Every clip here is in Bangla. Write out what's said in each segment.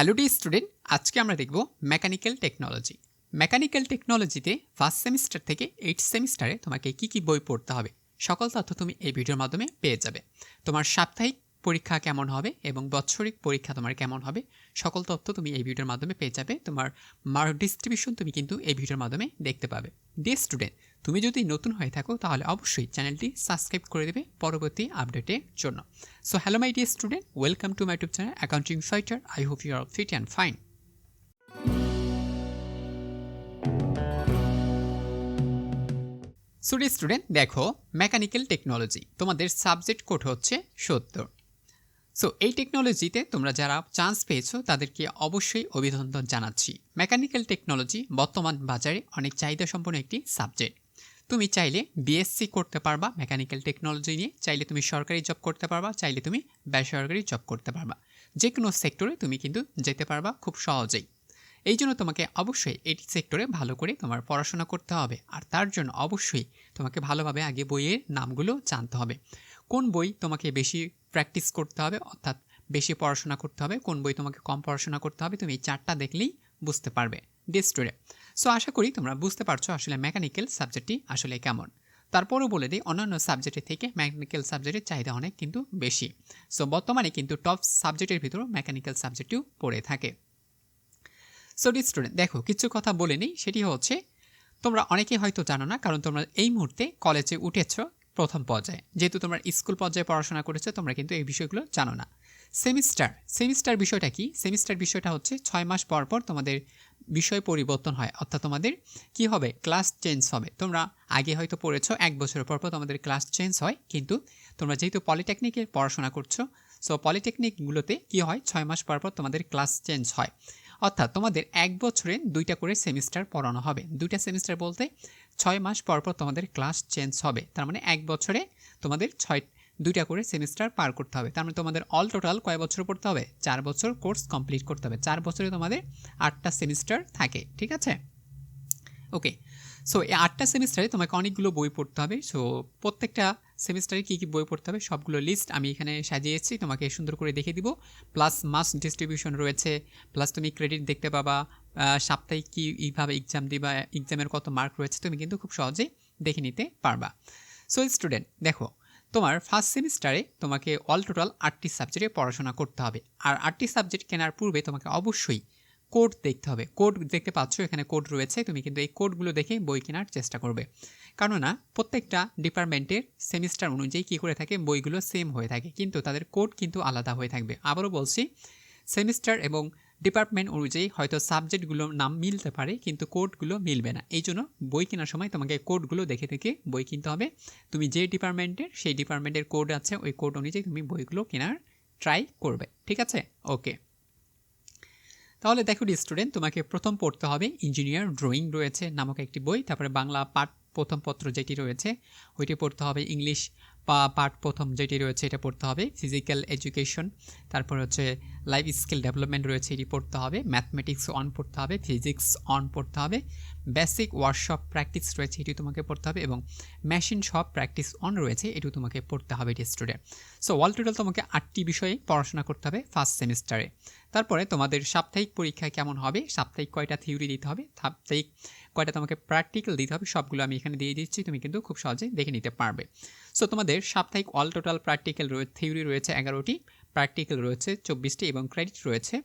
হ্যালো ডি স্টুডেন্ট আজকে আমরা দেখব মেকানিক্যাল টেকনোলজি মেকানিক্যাল টেকনোলজিতে ফার্স্ট সেমিস্টার থেকে এইট সেমিস্টারে তোমাকে কী কী বই পড়তে হবে? সকল তথ্য তুমি এই ভিডিওর মাধ্যমে পেয়ে যাবে। তোমার সাপ্তাহিক পরীক্ষা কেমন হবে এবং বৎসরিক পরীক্ষা তোমার কেমন হবে, সকল তথ্য তুমি এই ভিডিওর মাধ্যমে পেয়ে যাবে। তোমার মার্ক ডিস্ট্রিবিউশন তুমি কিন্তু এই ভিডিওর মাধ্যমে দেখতে পাবে। ডি স্টুডেন্ট তুমি যদি নতুন হয়ে থাকো, তাহলে অবশ্যই চ্যানেলটি সাবস্ক্রাইব করে দেবে পরবর্তী আপডেটের জন্য। So hello my dear student welcome to my YouTube channel accounting fighter I hope you are fit and fine সুডি student দেখো মেকানিক্যাল টেকনোলজি তোমাদের সাবজেক্ট কোড হচ্ছে সত্তর। সো এই টেকনোলজিতে তোমরা যারা চান্স পেয়েছ, তাদেরকে অবশ্যই অভিনন্দন জানাচ্ছি। মেকানিক্যাল টেকনোলজি বর্তমান বাজারে অনেক চাহিদা সম্পন্ন একটি সাবজেক্ট তুমি চাইলে বিএসসি করতে পারবা মেকানিক্যাল টেকনোলজি নিয়ে। চাইলে তুমি সরকারি জব করতে পারবা, চাইলে তুমি বেসরকারি জব করতে পারবা। যে কোনো সেক্টরে তুমি কিন্তু যেতে পারবা খুব সহজেই। এই জন্য তোমাকে অবশ্যই এটি সেক্টরে ভালো করে তোমার পড়াশোনা করতে হবে। আর তার জন্য অবশ্যই তোমাকে ভালোভাবে আগে বইয়ের নামগুলো জানতে হবে। কোন বই তোমাকে বেশি প্র্যাকটিস করতে হবে, অর্থাৎ বেশি পড়াশোনা করতে হবে, কোন বই তোমাকে কম পড়াশোনা করতে হবে, তুমি এই চারটা দেখলেই বুঝতে পারবে ডে স্টোরে সো আশা করি তোমরা বুঝতে পারছ আসলে মেকানিক্যাল সাবজেক্টটি আসলে কেমন। তারপরও বলে দিই, অন্যান্য সাবজেক্টের থেকে মেকানিক্যাল সাবজেক্টের চাহিদা অনেক কিন্তু বেশি। সো বর্তমানে কিন্তু টপ সাবজেক্টের ভিতরেও মেকানিক্যাল সাবজেক্টটিও পড়ে থাকে। সো ডি স্টুডেন্ট দেখো, কিছু কথা বলে নিই, সেটি হচ্ছে, তোমরা অনেকেই হয়তো জানো না, কারণ তোমরা এই মুহূর্তে কলেজে উঠেছ প্রথম পর্যায়ে। যেহেতু তোমরা স্কুল পর্যায়ে পড়াশোনা করেছ, তোমরা কিন্তু এই বিষয়গুলো জানো না। সেমিস্টার। সেমিস্টার বিষয়টা কি? সেমিস্টার বিষয়টা হচ্ছে ছয় মাস পর পর তোমাদের বিষয় পরিবর্তন হয়। অর্থাৎ তোমাদের কি হবে? ক্লাস চেঞ্জ হবে। তোমরা আগে হয়তো পড়েছো, এক বছর পর পর তোমাদের ক্লাস চেঞ্জ হয়। কিন্তু তোমরা যেহেতু পলিটেকনিকে পড়াশোনা করছ, সো পলিটেকনিকগুলোতে কি হয়? ছয় মাস পর পর তোমাদের ক্লাস চেঞ্জ হয়। অর্থাৎ তোমাদের এক বছরে দুইটা করে সেমিস্টার পড়ানো হবে। দুইটা সেমিস্টার বলতে ছয় মাস পর পর তোমাদের ক্লাস চেঞ্জ হবে। তার মানে এক বছরে তোমাদের ছয় দুইটা করে সেমিস্টার পার করতে হবে। তার মানে তোমাদের অল টোটাল কয় বছর পড়তে হবে? চার বছর কোর্স কমপ্লিট করতে হবে। চার বছরে তোমাদের আটটা সেমিস্টার থাকে, ঠিক আছে? ওকে সো এই আটটা সেমিস্টারে তোমাকে অনেকগুলো বই পড়তে হবে। সো প্রত্যেকটা সেমিস্টারে কী কী বই পড়তে হবে সবগুলো লিস্ট আমি এখানে সাজিয়েছি তোমাকে সুন্দর করে দেখে দিব। প্লাস মাস ডিস্ট্রিবিউশন রয়েছে। প্লাস তুমি ক্রেডিট দেখতে পাবা। সাপ্তাহিক কী এইভাবে এক্সাম দিবা এক্সামের কত মার্ক রয়েছে তুমি কিন্তু খুব সহজেই দেখে নিতে পারবা। সো স্টুডেন্ট দেখো, তোমার ফার্স্ট সেমিস্টারে তোমাকে অল টোটাল আটটি সাবজেক্টে পড়াশোনা করতে হবে। আর আটটি সাবজেক্ট কেনার পূর্বে তোমাকে অবশ্যই কোড দেখতে হবে। কোড দেখতে পাচ্ছ, এখানে কোড রয়েছে, তুমি কিন্তু এই কোডগুলো দেখে বই কেনার চেষ্টা করবে। কেননা, প্রত্যেকটা ডিপার্টমেন্টের সেমিস্টার অনুযায়ী কী করে থাকে, বইগুলো সেম হয়ে থাকে, কিন্তু তাদের কোড কিন্তু আলাদা হয়ে থাকবে। আবারও বলছি সেমিস্টার এবং ডিপার্টমেন্ট অনুযায়ী হয়তো সাবজেক্টগুলোর নাম মিলতে পারে, কিন্তু কোডগুলো মিলবে না। এই জন্য বই কেনার সময় তোমাকে কোডগুলো দেখে দেখে বই কিনতে হবে। তুমি যে ডিপার্টমেন্টের, সেই ডিপার্টমেন্টের কোড আছে, ওই কোড অনুযায়ী তুমি বইগুলো কেনার ট্রাই করবে। ঠিক আছে? ওকে। তাহলে দেখো স্টুডেন্ট তোমাকে প্রথম পড়তে হবে ইঞ্জিনিয়ার ড্রয়িং রয়েছে নামক একটি বই, তারপরে বাংলা পাঠ প্রথম পত্র যেটি রয়েছে, ওইটি পড়তে হবে ইংলিশ পার্ট প্রথম যেটি রয়েছে এটা পড়তে হবে ফিজিক্যাল এডুকেশন তারপর হচ্ছে লাইফ স্কিল ডেভেলপমেন্ট রয়েছে এটি পড়তে হবে ম্যাথমেটিক্স অন পড়তে হবে ফিজিক্স অন পড়তে হবে বেসিক ওয়ার্কশপ প্র্যাকটিস রয়েছে এটি তোমাকে পড়তে হবে এবং মেশিন শপ প্র্যাকটিস অন রয়েছে এটিও তোমাকে পড়তে হবে এটি স্টুডেন্ট সো অল টোটাল তোমাকে আটটি বিষয়ে পড়াশোনা করতে হবে ফার্স্ট সেমিস্টারে তারপরে তোমাদের সাপ্তাহিক পরীক্ষা কেমন হবে, সাপ্তাহিক কয়টা থিওরি দিতে হবে, সাপ্তাহিক কয়টা তোমাকে প্র্যাকটিক্যাল দিতে হবে, সবগুলো আমি এখানে দিয়ে দিচ্ছি, তুমি কিন্তু খুব সহজেই দেখে নিতে পারবে। সো তোমাদের সাপ্তাহিক অল টোটাল প্র্যাকটিক্যাল রয়েছে থিওরি রয়েছে এগারোটি প্র্যাকটিক্যাল রয়েছে চব্বিশটি এবং ক্রেডিট রয়েছে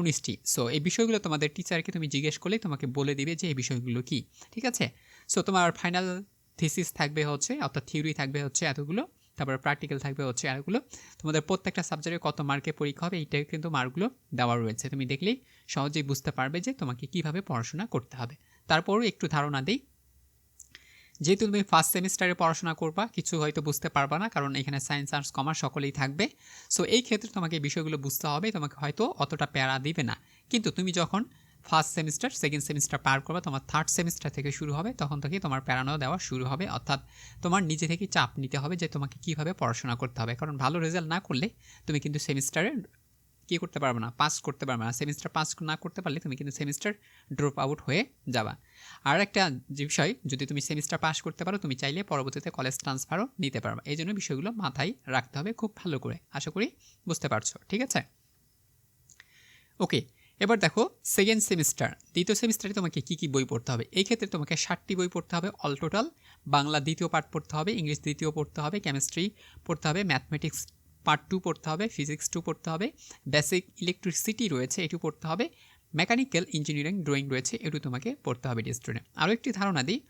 উনিশটি। সো এই বিষয়গুলো তোমাদের টিচারকে তুমি জিজ্ঞেস করলেই তোমাকে বলে দিবে যে এই বিষয়গুলো কী, ঠিক আছে? সো তোমার ফাইনাল থিসিস থাকবে হচ্ছে, অর্থাৎ থিওরি থাকবে হচ্ছে এতগুলো, তারপরে প্র্যাকটিক্যাল থাকবে হচ্ছে এতগুলো তোমাদের প্রত্যেকটা সাবজেক্টে কত মার্কে পরীক্ষা হবে, এইটাই কিন্তু মার্কগুলো দেওয়া রয়েছে। তুমি দেখলেই সহজেই বুঝতে পারবে যে তোমাকে কীভাবে পড়াশোনা করতে হবে। তারপরও একটু ধারণা দিই যেহেতু তুমি ফার্স্ট সেমিস্টারে পড়াশোনা করবা, কিছু হয়তো বুঝতে পারবা না, কারণ এখানে সায়েন্স আর্টস কমার্স সকলেই থাকবে। সো এই ক্ষেত্রে তোমাকে বিষয়গুলো বুঝতে হবে, তোমাকে হয়তো অতটা প্যারা দিবে না। কিন্তু তুমি যখন ফার্স্ট সেমিস্টার সেকেন্ড সেমিস্টার পার করবে, তোমার থার্ড সেমিস্টার থেকে শুরু হবে, তখন থেকে তোমার প্যারানো দেওয়া শুরু হবে। অর্থাৎ তোমার নিজে থেকে চাপ নিতে হবে যে তোমাকে কীভাবে পড়াশোনা করতে হবে। কারণ ভালো রেজাল্ট না করলে তুমি কিন্তু সেমিস্টারে কী করতে পারবে না পাস করতে পারবে না। সেমিস্টার পাস না করতে পারলে তুমি কিন্তু সেমিস্টার ড্রপ আউট হয়ে যাবা। আর একটা যে বিষয়, যদি তুমি সেমিস্টার পাস করতে পারো, তুমি চাইলে পরবর্তীতে কলেজ ট্রান্সফারও নিতে পারবে। এই জন্য বিষয়গুলো মাথায় রাখতে হবে খুব ভালো করে। আশা করি বুঝতে পারছ, ঠিক আছে? ওকে এবার দেখো সেকেন্ড সেমিস্টার দ্বিতীয় সেমিস্টারে তোমাকে কী কী বই পড়তে হবে? এই ক্ষেত্রে তোমাকে ষাটটি বই পড়তে হবে অল টোটাল বাংলা দ্বিতীয় পার্ট পড়তে হবে, ইংলিশ দ্বিতীয় পড়তে হবে কেমিস্ট্রি পড়তে হবে ম্যাথমেটিক্স পার্ট টু পড়তে হবে ফিজিক্স টু পড়তে হবে বেসিক ইলেকট্রিসিটি রয়েছে, এটু পড়তে হবে মেকানিক্যাল ইঞ্জিনিয়ারিং ড্রয়িং রয়েছে, এটু তোমাকে পড়তে হবে স্টুডেন্ট আরও একটি ধারণা দিই,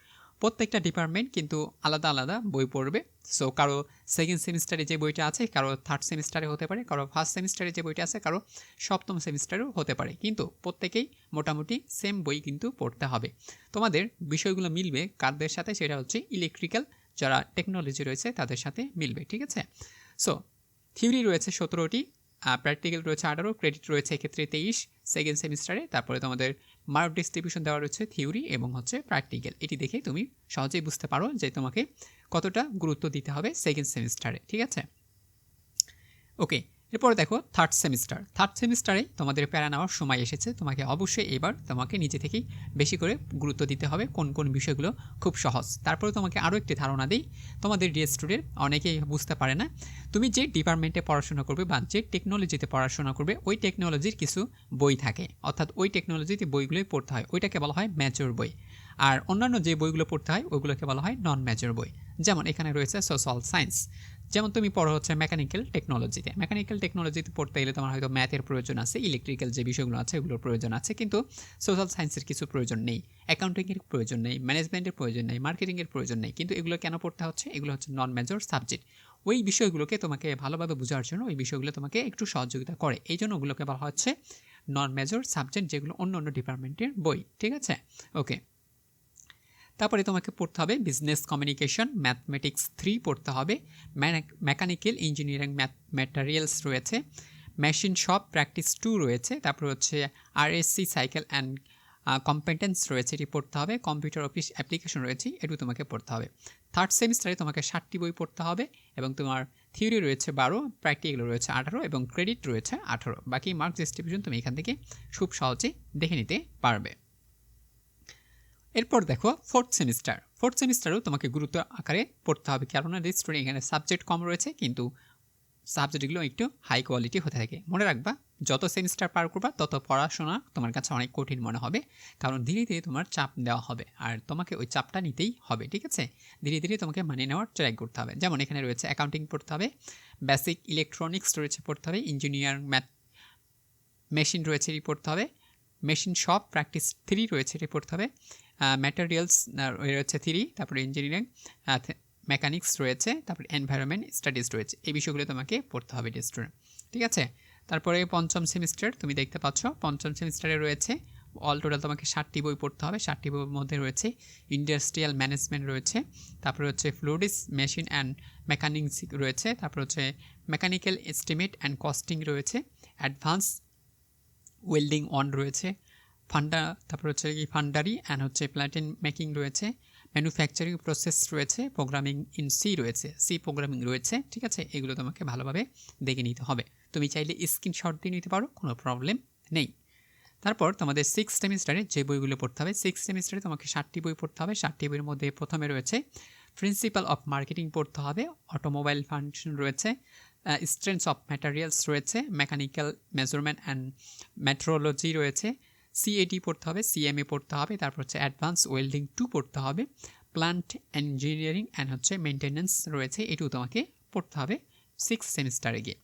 প্রত্যেকটা ডিপার্টমেন্ট কিন্তু আলাদা আলাদা বই পড়বে। সো কারও সেকেন্ড সেমিস্টারে যে বইটা আছে, কারও থার্ড সেমিস্টারে হতে পারে, কারও ফার্স্ট সেমিস্টারে যে বইটা আছে, কারও সপ্তম সেমিস্টারেও হতে পারে। কিন্তু প্রত্যেকেই মোটামুটি সেম বই কিন্তু পড়তে হবে। তোমাদের বিষয়গুলো মিলবে কারদের সাথে, সেটা হচ্ছে ইলেকট্রিক্যাল যারা টেকনোলজি রয়েছে, তাদের সাথে মিলবে, ঠিক আছে? সো থিওরি রয়েছে সতেরোটি প্র্যাকটিক্যাল রয়েছে আঠারো ক্রেডিট রয়েছে এক্ষেত্রে তেইশ সেকেন্ড সেমিস্টারে তারপরে তোমাদের মার্ক ডিস্ট্রিবিউশন দেওয়া রয়েছে থিওরি এবং হচ্ছে প্র্যাকটিক্যাল এটি দেখে তুমি সহজেই বুঝতে পারো যে তোমাকে কতটা গুরুত্ব দিতে হবে সেকেন্ড সেমিস্টারে ঠিক আছে? ওকে এরপরে দেখো থার্ড সেমিস্টার থার্ড সেমিস্টারে তোমাদের প্যারা নেওয়ার সময় এসেছে। তোমাকে অবশ্যই এবার তোমাকে নিজে থেকেই বেশি করে গুরুত্ব দিতে হবে কোন কোন বিষয়গুলো খুব সহজ। তারপরে তোমাকে আরও একটি ধারণা দিই। তোমাদের ডিএস স্টুডেন্ট অনেকেই বুঝতে পারে না। তুমি যে ডিপার্টমেন্টে পড়াশোনা করবে বা যে টেকনোলজিতে পড়াশোনা করবে, ওই টেকনোলজির কিছু বই থাকে। অর্থাৎ ওই টেকনোলজিতে বইগুলোই পড়তে হয়। ওইটাকে বলা হয় ম্যাচর বই। আর অন্যান্য যে বইগুলো পড়তে হয় ওইগুলোকে বলা হয় নন ম্যাচর বই। যেমন এখানে রয়েছে সোশ্যাল সায়েন্স যেমন তুমি পড়ো হচ্ছে মেকানিক্যাল টেকনোলজিতে মেকানিক্যাল টেকনোলজিতে পড়তে গেলে তোমার হয়তো ম্যাথের প্রয়োজন আছে ইলেকট্রিক্যাল যে বিষয়গুলো আছে ওগুলোর প্রয়োজন আছে, কিন্তু সোশ্যাল সায়েন্সের কিছু প্রয়োজন নেই। অ্যাকাউন্টিংয়ের প্রয়োজন নেই ম্যানেজমেন্টের প্রয়োজন নেই মার্কেটিংয়ের প্রয়োজন নেই, কিন্তু এগুলো কেন পড়তে হচ্ছে? এগুলো হচ্ছে নন মেজর সাবজেক্ট ওই বিষয়গুলোকে তোমাকে ভালোভাবে বোঝার জন্য ওই বিষয়গুলো তোমাকে একটু সহযোগিতা করে। এই জন্য ওগুলোকে বলা হচ্ছে নন মেজর সাবজেক্ট যেগুলো অন্য অন্য ডিপার্টমেন্টের বই, ঠিক আছে? ওকে তারপরে তোমাকে পড়তে হবে বিজনেস কমিউনিকেশন ম্যাথমেটিক্স থ্রি পড়তে হবে মেকানিক্যাল ইঞ্জিনিয়ারিং ম্যাথ ম্যাটারিয়ালস রয়েছে মেশিন শপ প্র্যাকটিস টু রয়েছে, তারপর হচ্ছে আরএসসি সাইকেল অ্যান্ড কম্পিটেন্স রয়েছে, এটি পড়তে হবে কম্পিউটার অফিস অ্যাপ্লিকেশন রয়েছে এটু তোমাকে পড়তে হবে। থার্ড সেমিস্টারে তোমাকে ষাটটি বই পড়তে হবে এবং তোমার থিওরি রয়েছে বারো প্র্যাকটিক্যাল রয়েছে আঠারো এবং ক্রেডিট রয়েছে আঠারো। বাকি মার্ক ডিস্ট্রিবিউশন তুমি এখান থেকে খুব সহজেই দেখে নিতে পারবে। এরপর দেখো ফোর্থ সেমিস্টার ফোর্থ সেমিস্টারেও তোমাকে গুরুত্ব আকারে পড়তে হবে, কেননা স্টুডেন্ট এখানে সাবজেক্ট কম রয়েছে, কিন্তু সাবজেক্টগুলো একটু হাই কোয়ালিটি হতে থাকে। মনে রাখবা, যত সেমিস্টার পার করবা, তত পড়াশোনা তোমার কাছে অনেক কঠিন মনে হবে, কারণ ধীরে ধীরে তোমার চাপ দেওয়া হবে, আর তোমাকে ওই চাপটা নিতেই হবে, ঠিক আছে? ধীরে ধীরে তোমাকে মানিয়ে নেওয়ার ট্রাই করতে হবে। যেমন এখানে রয়েছে অ্যাকাউন্টিং পড়তে হবে বেসিক ইলেকট্রনিক্স রয়েছে পড়তে হবে ইঞ্জিনিয়ার ম্যাথ মেশিন রয়েছে পড়তে হবে মেশিন শপ প্র্যাকটিস থ্রি রয়েছে এটি পড়তে হবে ম্যাটেরিয়ালস রয়েছে থ্রি, তারপরে ইঞ্জিনিয়ারিং মেকানিক্স রয়েছে, তারপরে এনভায়রনমেন্ট স্টাডিজ রয়েছে। এই বিষয়গুলো তোমাকে পড়তে হবে স্টুডেন্ট ঠিক আছে? তারপরে পঞ্চম সেমিস্টার তুমি দেখতে পাচ্ছ, পঞ্চম সেমিস্টারে রয়েছে অল টোটাল তোমাকে ষাটটি বই পড়তে হবে। ষাটটি বইয়ের মধ্যে রয়েছে ইন্ডাস্ট্রিয়াল ম্যানেজমেন্ট রয়েছে, তারপরে হচ্ছে ফ্লুডিস মেশিন অ্যান্ড মেকানিক্স রয়েছে, তারপর হচ্ছে মেকানিক্যাল এস্টিমেট অ্যান্ড কস্টিং রয়েছে অ্যাডভান্স ওয়েল্ডিং অন রয়েছে, ফান্ডা, তারপর হচ্ছে কি ফান্ডারি অ্যান্ড হচ্ছে প্ল্যাটিন মেকিং রয়েছে ম্যানুফ্যাকচারিং প্রসেস রয়েছে প্রোগ্রামিং ইন সি রয়েছে সি প্রোগ্রামিং রয়েছে, ঠিক আছে? এগুলো তোমাকে ভালোভাবে দেখে নিতে হবে। তুমি চাইলে স্ক্রিনশট দিয়ে নিতে পারো, কোনো প্রবলেম নেই। তারপর তোমাদের সিক্স সেমিস্টারে যে বইগুলো পড়তে হবে সিক্স সেমিস্টারে তোমাকে ষাটটি বই পড়তে হবে। ষাটটি বইয়ের মধ্যে প্রথমে রয়েছে প্রিন্সিপাল অফ মার্কেটিং পড়তে হবে অটোমোবাইল ফাংশন রয়েছে স্ট্রেন্থস অফ ম্যাটারিয়ালস রয়েছে মেকানিক্যাল মেজারমেন্ট অ্যান্ড মেট্রোলজি রয়েছে। সিএটি পড়তে হবে সিএমএ পড়তে হবে, তারপর হচ্ছে অ্যাডভান্স ওয়েল্ডিং টু পড়তে হবে প্লান্ট ইঞ্জিনিয়ারিং অ্যান্ড হচ্ছে মেনটেন্যান্স রয়েছে, এটুকু তোমাকে পড়তে হবে সিক্স সেমিস্টারে গিয়ে।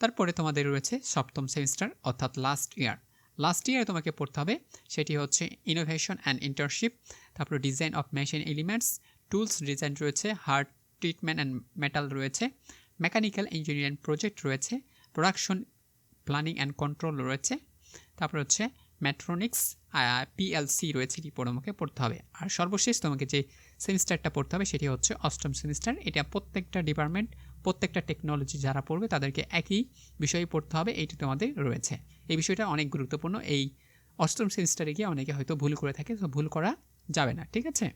তারপরে তোমাদের রয়েছে সপ্তম সেমিস্টার অর্থাৎ লাস্ট ইয়ার লাস্ট ইয়ারে তোমাকে পড়তে হবে, সেটি হচ্ছে ইনোভেশন অ্যান্ড ইন্টার্নশিপ তারপর design of machine elements tools design রয়েছে হার্ট ট্রিটমেন্ট অ্যান্ড মেটাল রয়েছে। মেকানিক্যাল ইঞ্জিনিয়ারিং প্রজেক্ট রয়েছে প্রোডাকশন প্ল্যানিং অ্যান্ড কন্ট্রোল রয়েছে, তারপর হচ্ছে ম্যাট্রোনিক্স পিএলসি রয়েছে এটি আমাকে পড়তে হবে। আর সর্বশেষ তোমাকে যে সেমিস্টারটা পড়তে হবে সেটি হচ্ছে অষ্টম সেমিস্টার। এটা প্রত্যেকটা ডিপার্টমেন্ট প্রত্যেকটা টেকনোলজি যারা পড়বে তাদেরকে একই বিষয়ে পড়তে হবে, এইটি তোমাদের রয়েছে। এই বিষয়টা অনেক গুরুত্বপূর্ণ। এই অষ্টম সেমিস্টারে গিয়ে অনেকে হয়তো ভুল করে থাকে, তো ভুল করা যাবে না, ঠিক আছে?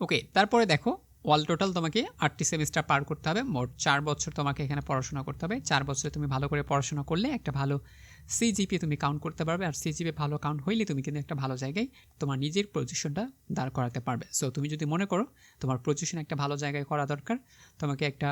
ওকে তারপরে দেখো অল টোটাল তোমাকে আটটি সেমিস্টার পার করতে হবে। মোট চার বছর তোমাকে এখানে পড়াশোনা করতে হবে। চার বছরে তুমি ভালো করে পড়াশোনা করলে একটা ভালো সিজিপি তুমি কাউন্ট করতে পারবে। আর সিজিপি ভালো কাউন্ট হইলে তুমি কিন্তু একটা ভালো জায়গায় তোমার নিজের পজিশনটা দাঁড় করাতে পারবে। সো তুমি যদি মনে করো তোমার পজিশন একটা ভালো জায়গায় করা দরকার, তোমাকে একটা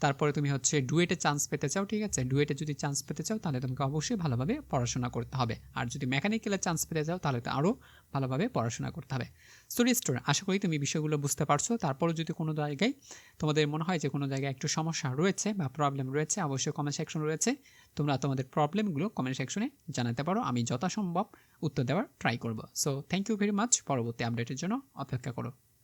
তারপরে তুমি হচ্ছে ডুয়েটে চান্স পেতে চাও, ঠিক আছে? ডুয়েটে যদি চান্স পেতে চাও, তাহলে তোমাকে অবশ্যই ভালোভাবে পড়াশোনা করতে হবে। আর যদি মেকানিক্যালে চান্স পেতে চাও, তাহলে তো আরও ভালোভাবে পড়াশোনা করতে হবে। স্টোরি স্টোর আশা করি তুমি বিষয়গুলো বুঝতে পারছ। তারপরও যদি কোনো জায়গায় তোমাদের মনে হয় যে কোনো জায়গায় একটু সমস্যা রয়েছে বা প্রবলেম রয়েছে, অবশ্যই কমেন্ট সেকশন রয়েছে। তোমরা তোমাদের প্রবলেমগুলো কমেন্ট সেকশনে জানাতে পারো। আমি যথাসম্ভব উত্তর দেওয়ার ট্রাই করব। So thank you very much পরবর্তী আপডেটের জন্য অপেক্ষা করো।